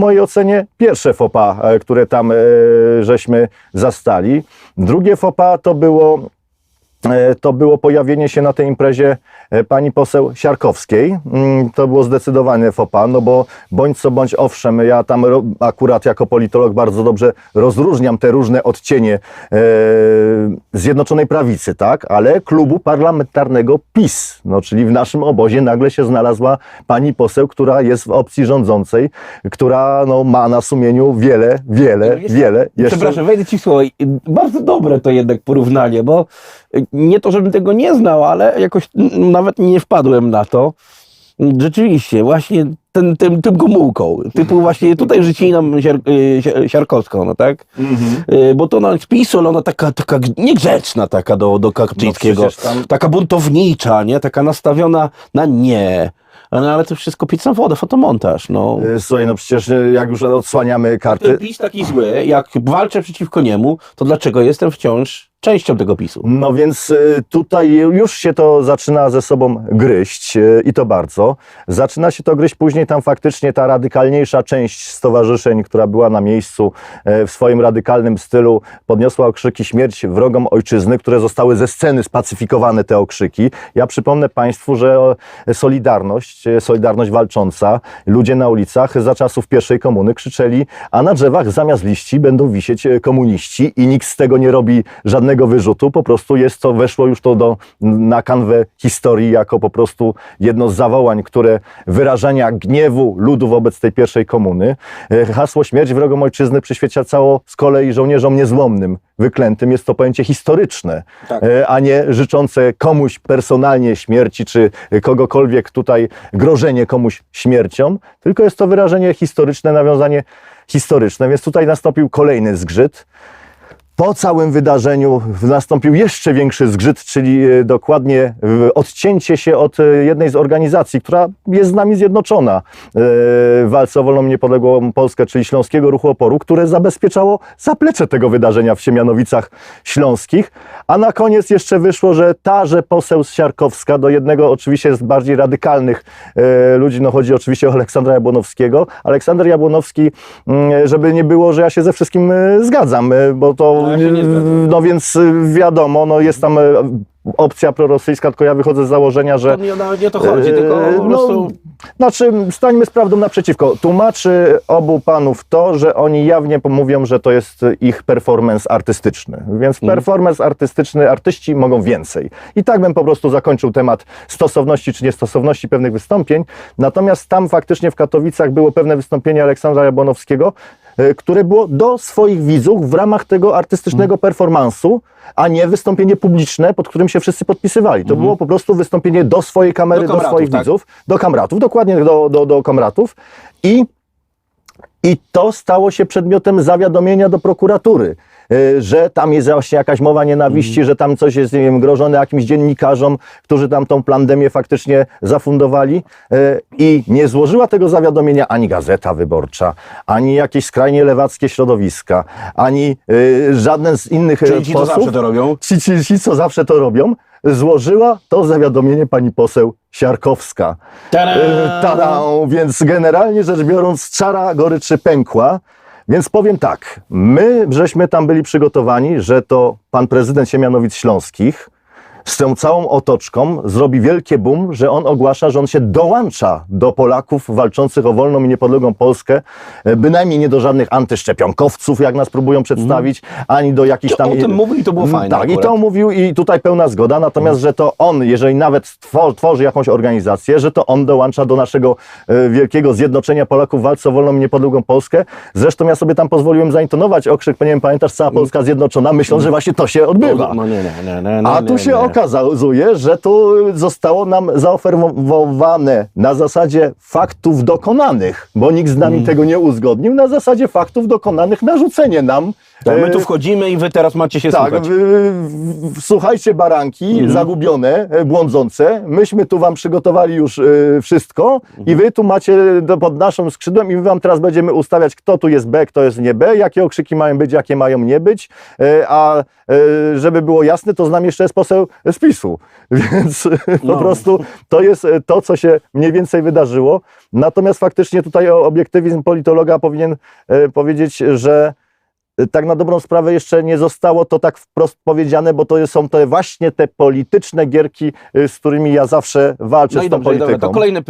w mojej ocenie pierwsze fopa, e, które tam e, żeśmy zastali. Drugie fopa to było to było pojawienie się na tej imprezie e, pani poseł Siarkowskiej. Mm, To było zdecydowane fopa, no bo bądź co bądź owszem, ja tam akurat jako politolog bardzo dobrze rozróżniam te różne odcienie e, Zjednoczonej Prawicy, tak, ale klubu parlamentarnego PiS, no czyli w naszym obozie nagle się znalazła pani poseł, która jest w opcji rządzącej, która no, ma na sumieniu wiele, wiele, Jest- wiele. Przepraszam, wejdę ci w słowo. Bardzo dobre to jednak porównanie, bo nie to, żebym tego nie znał, ale jakoś nawet nie wpadłem na to. Rzeczywiście, właśnie ten, tym, tym Gomułką, typu właśnie tutaj nam siar, y, siar- siarkowską, no tak? Y, Bo to PiSu, ale ona taka, taka niegrzeczna taka do, do Kaczyńskiego, No tam- taka buntownicza, nie? Taka nastawiona na nie. No, ale to wszystko pizza wodę, fotomontaż, no. E, Słuchaj, no przecież jak już odsłaniamy karty, Ten PiS taki zły, jak walczę przeciwko niemu, to dlaczego jestem wciąż częścią tego PiSu? No więc y, tutaj już się to zaczyna ze sobą gryźć y, i to bardzo. Zaczyna się to gryźć później tam faktycznie ta radykalniejsza część stowarzyszeń, która była na miejscu e, w swoim radykalnym stylu, podniosła okrzyki śmierć wrogom ojczyzny, które zostały ze sceny spacyfikowane te okrzyki. Ja przypomnę Państwu, że o, Solidarność, e, Solidarność walcząca, ludzie na ulicach za czasów pierwszej komuny krzyczeli, a na drzewach zamiast liści będą wisieć e, komuniści i nikt z tego nie robi żadnego wyrzutu, po prostu jest to, weszło już to do, na kanwę historii jako po prostu jedno z zawołań, które wyrażania gniewu ludu wobec tej pierwszej komuny. E, Hasło śmierć wrogom ojczyzny przyświecało z kolei żołnierzom niezłomnym, wyklętym. Jest to pojęcie historyczne, Tak. e, a nie życzące komuś personalnie śmierci, czy kogokolwiek tutaj grożenie komuś śmiercią, tylko jest to wyrażenie historyczne, nawiązanie historyczne, więc tutaj nastąpił kolejny zgrzyt. Po całym wydarzeniu nastąpił jeszcze większy zgrzyt, czyli e, dokładnie odcięcie się od e, jednej z organizacji, która jest z nami zjednoczona e, w walce o wolną niepodległą Polskę, czyli Śląskiego Ruchu Oporu, które zabezpieczało zaplecze tego wydarzenia w Siemianowicach Śląskich. A na koniec jeszcze wyszło, że ta, że poseł Siarkowska do jednego oczywiście z bardziej radykalnych ludzi, no chodzi oczywiście o Aleksandra Jabłonowskiego. Aleksander Jabłonowski, mm, żeby nie było, że ja się ze wszystkim zgadzam, bo to No, no więc y, wiadomo, no jest tam e, opcja prorosyjska, tylko ja wychodzę z założenia, że... To nie, nie o to chodzi, tylko po E, prostu... Znaczy, stańmy z prawdą naprzeciwko. Tłumaczy obu panów to, że oni jawnie mówią, że to jest ich performance artystyczny. Więc Mhm. performance artystyczny, artyści mogą więcej. I tak bym po prostu zakończył temat stosowności czy niestosowności pewnych wystąpień. Natomiast tam faktycznie w Katowicach było pewne wystąpienie Aleksandra Jabłonowskiego, które było do swoich widzów w ramach tego artystycznego Mhm. performansu, a nie wystąpienie publiczne, pod którym się wszyscy podpisywali. To było po prostu wystąpienie do swojej kamery, Mhm. Do do, kamratów, swoich tak. widzów, do kamratów, dokładnie do, do, do kamratów. I, I to stało się przedmiotem zawiadomienia do prokuratury, y, że tam jest właśnie jakaś mowa nienawiści, że tam coś jest, nie wiem, grożone jakimś dziennikarzom, którzy tam tą pandemię faktycznie zafundowali. y, I nie złożyła tego zawiadomienia ani Gazeta Wyborcza, ani jakieś skrajnie lewackie środowiska, ani y, żaden z innych Czyli ci posłów zawsze to robią? ci, ci, ci, co zawsze to robią, złożyła to zawiadomienie pani poseł Siarkowska. Tada! Tada! Więc generalnie rzecz biorąc, czara goryczy pękła. Więc powiem tak, my żeśmy tam byli przygotowani, że to pan prezydent Siemianowic Śląskich z tą całą otoczką zrobi wielkie boom, że on ogłasza, że on się dołącza do Polaków walczących o wolną i niepodległą Polskę, e, bynajmniej nie do żadnych antyszczepionkowców, jak nas próbują przedstawić, ani do jakichś tam... o tym mówił i to było Mm, fajne Tak, i akurat. to mówił i tutaj pełna zgoda, natomiast, że to on, jeżeli nawet twor- tworzy jakąś organizację, że to on dołącza do naszego e, wielkiego zjednoczenia Polaków w walce o wolną i niepodległą Polskę. Zresztą ja sobie tam pozwoliłem zaintonować okrzyk, nie wiem, pamiętasz, cała Polska zjednoczona, myśląc, że właśnie to się odbywa. No nie, nie, nie, A nie, tu się nie. Okazuje, że tu zostało nam zaoferowane na zasadzie faktów dokonanych, bo nikt z nami Mm. tego nie uzgodnił, na zasadzie faktów dokonanych narzucenie nam A my tu E, wchodzimy i wy teraz macie się tak, słuchać. w- w- słuchajcie baranki Mhm. zagubione, e, błądzące. Myśmy tu wam przygotowali już e, wszystko Mhm. i wy tu macie do, pod naszym skrzydłem i my wam teraz będziemy ustawiać, kto tu jest B, kto jest nie B, jakie okrzyki mają być, jakie mają nie być. E, a żeby było jasne, to znam jeszcze jest poseł z PiSu. Więc po No. prostu to jest e, to, co się mniej więcej wydarzyło. Natomiast faktycznie tutaj obiektywizm politologa powinien e, powiedzieć, że tak na dobrą sprawę jeszcze nie zostało to tak wprost powiedziane, bo to są te właśnie te polityczne gierki, z którymi ja zawsze walczę No z tą dobrze, polityką. dobra, to kolejne